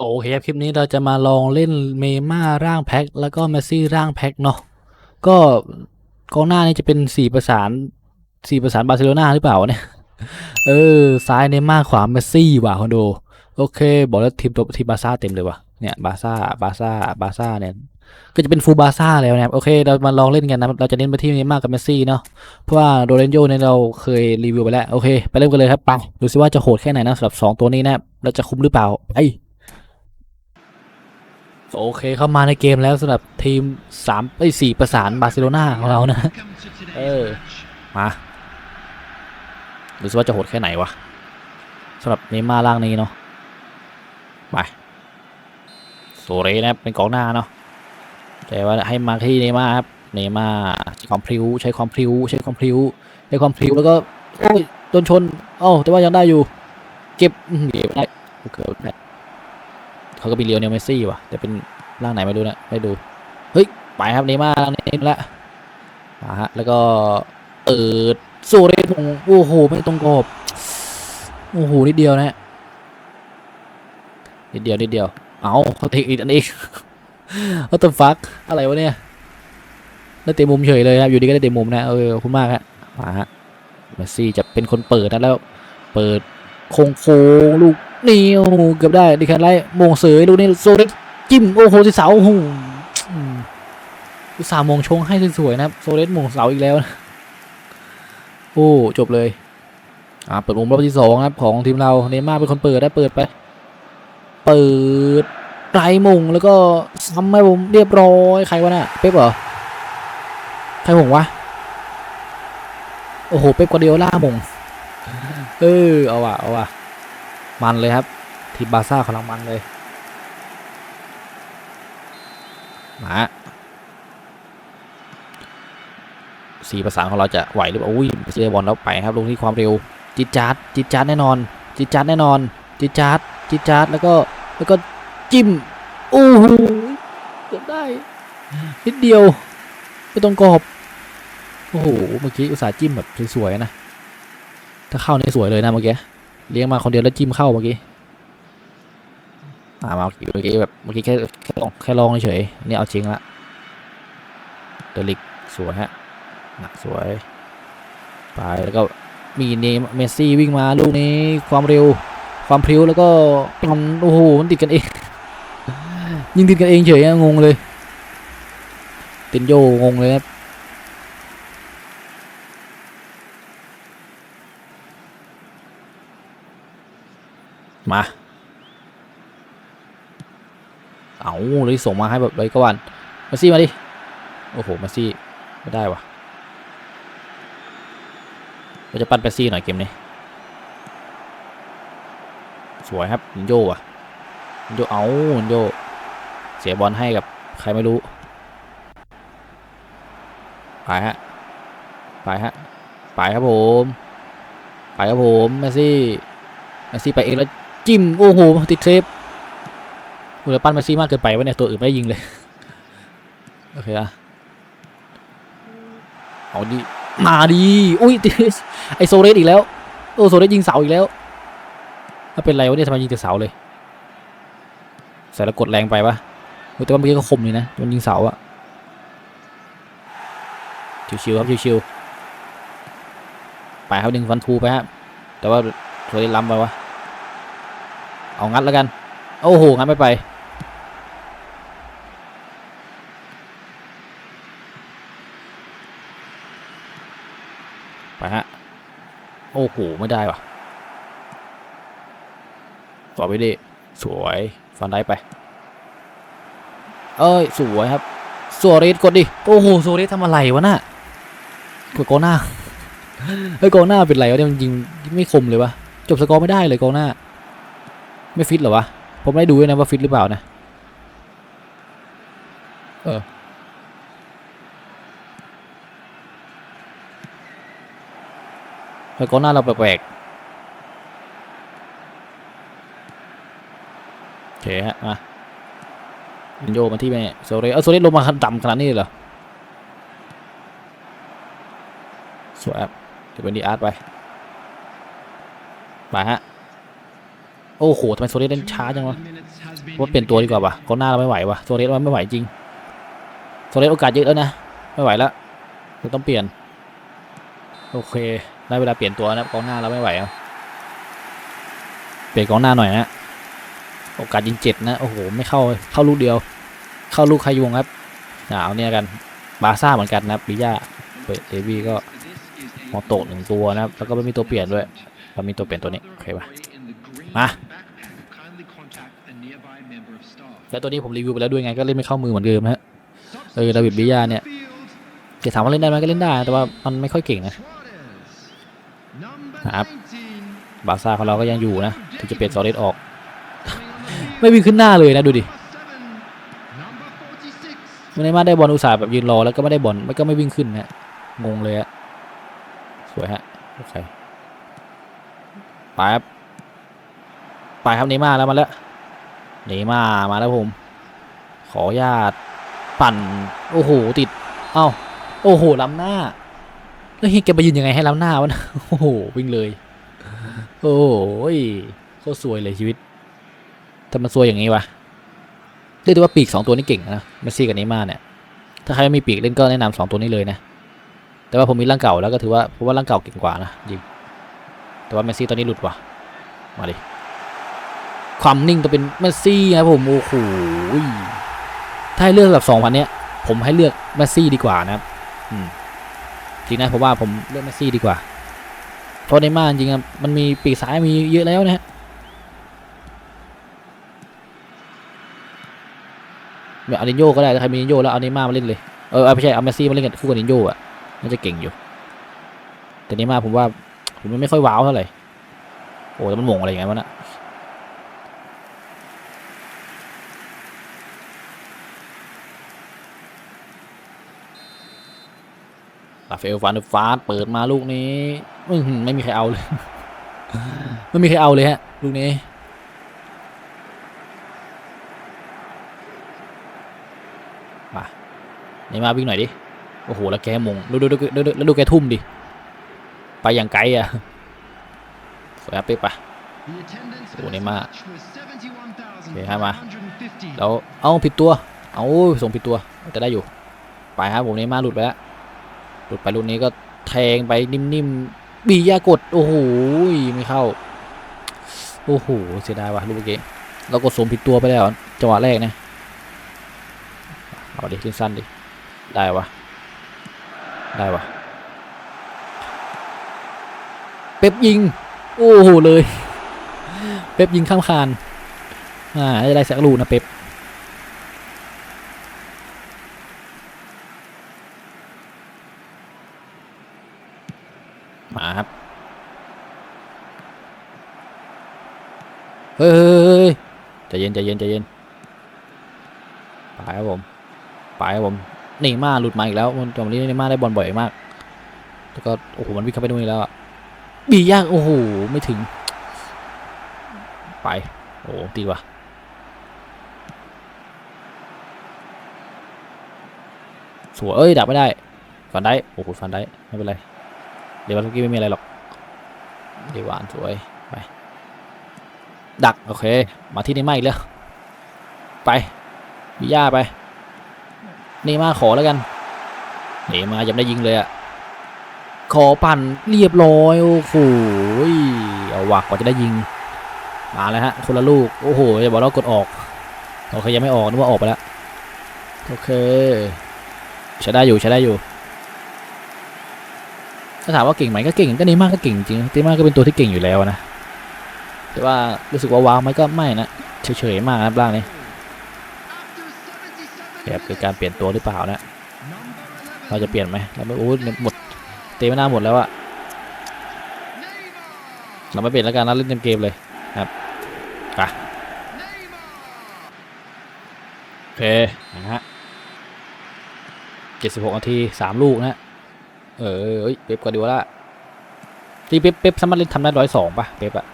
โอเคครับคลิปนี้เราจะมาลองเล่นเมม่าร่างแพ็คแล้วก็เมซี่ร่างแพ็คเนาะก็กองหน้านี่จะเป็นสี่ประสานสี่ประสานบาร์เซโลนาหรือเปล่าเนี่ยเออซ้ายเนม่าขวาเมซี่ว่ะคอนโดโอเค บอกแล้วทีมตัวทีมบาร์ซ่าเต็มเลยว่ะเนี่ยบาร์ซ่าบาร์ซ่าบาร์ซ่าเนี่ยก็จะเป็นฟูลบาร์ซ่าแล้วนะครับโอเค เรามาลองเล่นกันนะเราจะเน้นไปที่เนม่ากับเมซี่เนาะเพราะว่าโดเรนโยเนี่ยเราเคยรีวิวไปแล้วโอเค ไปเริ่มกันเลยครับไปดูซิว่าจะโหดแค่ไหนนะสำหรับสองตัวนี้นะเราจะคุ้มหรือเปล่าไอ โอเคเข้ามาในเกมแล้วสำหรับทีมสามไอ้ยสี่ประสานบาร์เซโลนาของเรานะ เออ มาดูสิว่าจะโหดแค่ไหนวะสำหรับเนม่าร์ล่างนี้เนาะไปโซเรนะครับเป็นกองหน้าเนาะแต่ว่าให้มาที่เนม่าร์ครับเนม่าร์ใช้ความพริ้วใช้ความพริ้วใช้ความพริ้วใช้ความพริ้วแล้วก็โอ้ยโดนชนเอ้าแต่ว่ายังได้อยู่ เก็บเก็บได้เกือบได้ เขาก็มีเลียวเนลเมซี่ว่ะแต่เป็นร่างไหนไม่รู้นะไม่ดูเฮ้ยไปครับเนย์มาร์ร่างนี้ละมาฮะแล้วก็เปิดโซเรสมงโอ้โหไม่ตรงกรอบโอ้โหนิดเดียวนะฮะนิดเดียวนิดเดียวเอาเขาเทคอีกอันอีก What the fuck อะไรวะเนี่ยได้เต็มมุมเฉยเลยครับอยู่ดีก็ได้เต็มมุมนะเออคุณมากฮะมาฮะเมซี่จะเป็นคนเปิดนะแล้ว เปิดโค้งโค้งลูก นี่โอ้โหเกือบได้ดิแคนไล่มงเสยลูกนี้โซลิดจิ้มโอ้โหที่เสาโอ้โหอุตส่าห์มงชงให้สวยๆนะครับโซลิดมงเสาอีกแล้วนะโอ้จบเลยอ่าเปิดมุมรอบที่สองครับของทีมเราเนม่าเป็นคนเปิดได้เปิดไปเปิดไกลมงแล้วก็ซ้ำให้ผมเรียบร้อยใครวะน่ะเป๊ปเหรอใครมงวะโอ้โหเป๊ปกวาร์ดิโอล่ามงเออเอาว่ะเอาว่ะ มันเลยครับ ทีบาร์ซ่ากำลังมันเลยมาสี่ประสานของเราจะไหวหรือเปล่าอุ้ยเสียบอลแล้วไปครับลงที่ความเร็วจิตจัดจิตจัดแน่นอน จิตจัดแน่นอน จิตจัดจิตจัดแล้วก็แล้วก็จิ้มโอ้โหเกือบได้นิดเดียวไม่ตรงกรอบโอ้โหเมื่อกี้อุตส่าห์จิ้มแบบสวยๆนะ ถ้าเข้านี่สวยเลยนะเมื่อกี้ เลี้ยงมาคนเดียวแล้วจิ้มเข้าเมื่อกี้อ่ามาเมื่อกี้แบบเมื่อกี้แค่แค่ลองแค่ลองเฉยๆนี่เอาจริงละเดลิกสวยฮะหนักสวยไปแล้วก็มีเนย์เมสซี่วิ่งมาลูกนี้ความเร็วความพริ้วแล้วก็มันโอ้โหมันติดกันเอง ยิงติดกันเองเฉยงงเลยตินโยงงเลยครับ มา เอาเลยส่งมาให้แบบไรก็วันมาซี่มาดิ โอ้โห มาซี่ไม่ได้วะเราจะปั้นไปซี่หน่อยเกมนี้ สวยครับนินโยว่ะนินโยเอานินโยเสียบอลให้กับใครไม่รู้ ไปฮะ ไปฮะ ไปครับผม ไปครับผมแมสซี่แมสซี่ไปเองแล้ว จิ้ม โอ้โห ติดเซฟอ้ยปั้นมาซี่มากเกินไปวะเนี่ย ตัวอื่นไม่ได้ยิงเลย โอเคอะเอาดีมาดีอุ้ยติดไอโซเรสอีกแล้วโอ้โซเรสยิงเสาอีกแล้วถ้าเป็นไรวะเนี่ยทำไมยิงแต่เสาเลยใส่แล้วกดแรงไปปะแต่ว่าเมื่อกี้ก็คมเลยนะโดนยิงเสาอะชิวๆครับชิวๆไปครับดึงฟันทูไปฮะแต่ว่าโซเรสล้ำไปวะ เอางัดแล้วกัน โอ้โห งัดไม่ไป ไปฮะ โอ้โห ไม่ได้ว่ะ ต่อไปดิสวยฟันได้ไป เอ้ย สวยครับสวเรสกดดิ โอ้โหสวเรสทำอะไรวะน่ะกดกองหน้าเฮ้ยกองหน้าเป็นไรวะเนี่ยมันยิงไม่คมเลยวะจบสกอร์ไม่ได้เลยกองหน้า ไม่ฟิตหรอวะ ผมไม่ได้ดูด้วยนะว่าฟิตหรือเปล่านะ เออเฮ้ยกองหน้าเราแปลกๆโอเคฮะ มาวินโยมาที่แม่โซเรสเออโซเรสลงมาต่ำขนาดนี้เลยเหรอสวยครับเดี๋ยวเป็นดีอาร์ตไป ไปฮะ โอ้โหทำไมโซเรสเล่นช้าจังวะว่าเปลี่ยนตัวดีกว่าว่ะกองหน้าเราไม่ไหวว่ะโซเลสว่าไม่ไหวจริงโซเลสโอกาสเยอะแล้วนะ ไม่ไหวแล้วต้องเปลี่ยน โอเค ได้เวลาเปลี่ยนตัวนะกองหน้าเราไม่ไหวแล้วเปลี่ยนกองหน้าหน่อยนะโอกาสยิงเจ็ดนะ โอ้โห ไม่เข้า เข้าลูกเดียว เข้าลูกใครยวงครับอ่าเอาเนี่ยกัน บาซ่าเหมือนกันนะครับบิยาเดเอวีก็มอโตะหนึ่งตัวนะครับ แล้วก็ไม่มีตัวเปลี่ยนด้วยเรามีตัวเปลี่ยนตัวนี้ โอเคปะมา แล้วตัวนี้ผมรีวิวไปแล้วด้วยไงก็เล่นไม่เข้ามือเหมือนเดิมฮะเออดาวิดบิยาเนี่ยจะถามว่าเล่นได้ไหมก็เล่นได้แต่ว่ามันไม่ค่อยเก่งนะครับบาซ่าของเราก็ยังอยู่นะถึงจะเปลี่ยนซอริสออก ไม่วิ่งขึ้นหน้าเลยนะดูดิไม่ได้มาได้บอลอุตส่าห์แบบยืนรอแล้วก็ไม่ได้บอลไม่ก็ไม่วิ่งขึ้นนะงงเลยอะสวยฮะโอเคไปครับไปครับเนย์มาแล้วมาแล้ว เนย์มาร์มาแล้วผม ขอญาตปั่น โอ้โห ติด เอ้า โอ้โห ล้ำหน้าแล้วเฮียแกไปยืนยังไงให้ล้ำหน้าวะนะโอ้โห วิ่งเลย โอ้ยโคตรสวยเลยชีวิตทำไมันซวยอย่างนี้วะเรียกได้ว่าปีกสองตัวนี้เก่งนะเมสซี่กับเนย์มาร์เนี่ย ถ้าใครไม่มีปีกเล่นก็แนะนำสองตัวนี้เลยนะ แต่ว่าผมมีร่างเก่าแล้วก็ถือว่าเพราะว่าร่างเก่าเก่งกว่านะจริงแต่ว่าเมสซี่ตอนนี้หลุดว่ะ มาดิ ความนิ่งต้องเป็นเมสซี่นะครับผมโอ้โหถ้าให้เลือกแบบสองพันเนี้ย ผมให้เลือกเมสซี่ดีกว่านะครับจริงนะผมว่าผมเลือกเมสซี่ดีกว่า เพราะในมาจริงๆอะมันมีปีกซ้ายมีเยอะแล้วนะฮะแบบอารินโยก็ได้ถ้าใครมีอารินโยแล้วเอาเนม่ามาเล่นเลยเออไม่ใช่เอาเมสซี่มาเล่นกันคู่กับอารินโยอะน่าจะเก่งอยู่ แต่เนม่าผมว่าผมไม่ค่อยว้าวเท่าไหร่โอ้แต่มันหม่งอะไรอย่างเงี้ยวะน่ะ ลาเฟลฟานฟาสเปิดมาลูกนี้ไม่มีใครเอาเลย ไม่มีใครเอาเลยฮะ ลูกนี้ มาไหนมาวิ่งหน่อยดิ โอ้โห แล้วแกมงดูดูดูดูแล้วดูแกทุ่มดิ ไปอย่างไกลอะสวยครับเป๊กปะโอ้เนี่มาโอเคเคให้ให้มา แล้ว เอาผิดตัว เอาส่งผิดตัวแต่ได้อยู่ ไปครับผมเนมาร์หลุดไปแล้ว หลุดไปลูกนี้ก็แทงไปนิ่มๆบียากดโอ้โหไม่เข้า โอ้โหเสียดายว่ะลูกเมื่อกี้เรากดสมผิดตัวไปแล้วจังหวะแรกนะเอาดิขึ้นสั้นดิได้วะได้วะเป๊ปยิง โอ้โหเลย เป๊ปยิงข้ามคานอ่าจะได้สักลูกนะเป๊ป มาครับ เฮ้ยเฮ้ยเฮ้ยใจเย็นใจเย็นใจเย็นไปครับผมไปครับผมนี่มาหลุดมาอีกแล้วมันจังหวะนี้นี่มาได้บอลบ่อยมาก แล้วก็โอ้โหมันวิ่งเข้าไปนู่นอีกแล้วอะบียากโอ้โหไม่ถึง ไปโอ้โหตีว่ะสวยเอ้ยดักไม่ได้ฟันได้โอ้โหฟันได้ไม่เป็นไรเดี๋ยววันเมื่อกี้ไม่มีอะไรหรอกเดี๋ยวหวานสวยไป ดักโอเค มาที่นี่มาอีกแล้วไปวิย่าไปนี่มาขอแล้วกันนี่มายังได้ยิงเลยอะขอปั่นเรียบร้อยโอ้โหเอาวักกว่าจะได้ยิง มาแล้วฮะคนละลูกโอ้โหอย่าบอกเรากดออกโอเคยังไม่ออกนึกว่าออกไปแล้วโอเคใช้ได้อยู่ใช้ได้อยู่ถ้าถามว่าเก่งไหมก็เก่งก็นย์มาร์ก็เก่งจริงนย์มาร์ก็เป็นตัวที่เก่งอยู่แล้วนะ แต่ว่ารู้สึกว่าว้าวไหมก็ไม่นะเฉยๆมากนะร่างนี้แบบคือการเปลี่ยนตัวหรือเปล่านะ เราจะเปลี่ยนไหมเราไม่โอ้ยหมดเตะไม่น่าหมดแล้วอะเราไม่เปลี่ยนแล้วกันนะเล่นเต็มเกมเลยครับไปโอเคนะฮะเจ็ดสิบหกนาทีสามลูกนะเออเอ้เป๊ปกวาร์ดิโอล่าที่เป๊ปเป๊ปสามารถเล่นทำได้ร้อยสองป่ะเป๊ปอะ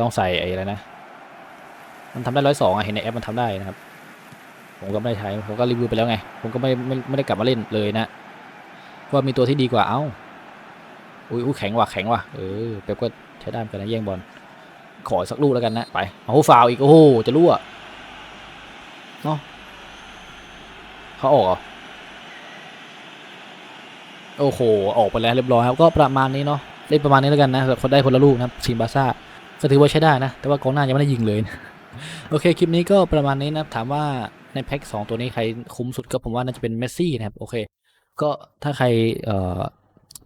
ต้องใส่ไอ้อะไรนะ มันทำได้ร้อยสองอะเห็นในแอปมันทำได้นะครับ ผมก็ไม่ได้ใช้ ผมก็รีวิวไปแล้วไง ผมก็ไม่ไม่ไม่ได้กลับมาเล่นเลยนะเพราะว่ามีตัวที่ดีกว่า เอ้าอุ้ยอุ้ยแข็งว่ะแข็งว่ะ เออเป๊ปก็ใช้ได้เหมือนกันนะแย่งบอล ขอสักลูกแล้วกันนะ ไป เอาฟาวอีก โอ้โห จะรั่วเนาะเขาออกเหรอโอ้โห ออกไปแล้วเรียบร้อยครับ ก็ประมาณนี้เนาะ เล่นประมาณนี้แล้วกันนะคนได้คนละลูกนะครับทีมบาซ่า ก็ถือว่าใช้ได้นะ แต่ว่ากองหน้ายังไม่ได้ยิงเลยนะโอเค คลิปนี้ก็ประมาณนี้นะ ถามว่าในแพ็ค2ตัวนี้ใครคุ้มสุดก็ผมว่าน่าจะเป็นเมสซี่นะครับ โอเค ก็ถ้าใคร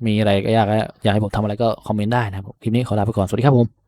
มีอะไรก็อยากอยากให้ผมทำอะไรก็คอมเมนต์ได้นะครับ คลิปนี้ขอลาไปก่อน สวัสดีครับผม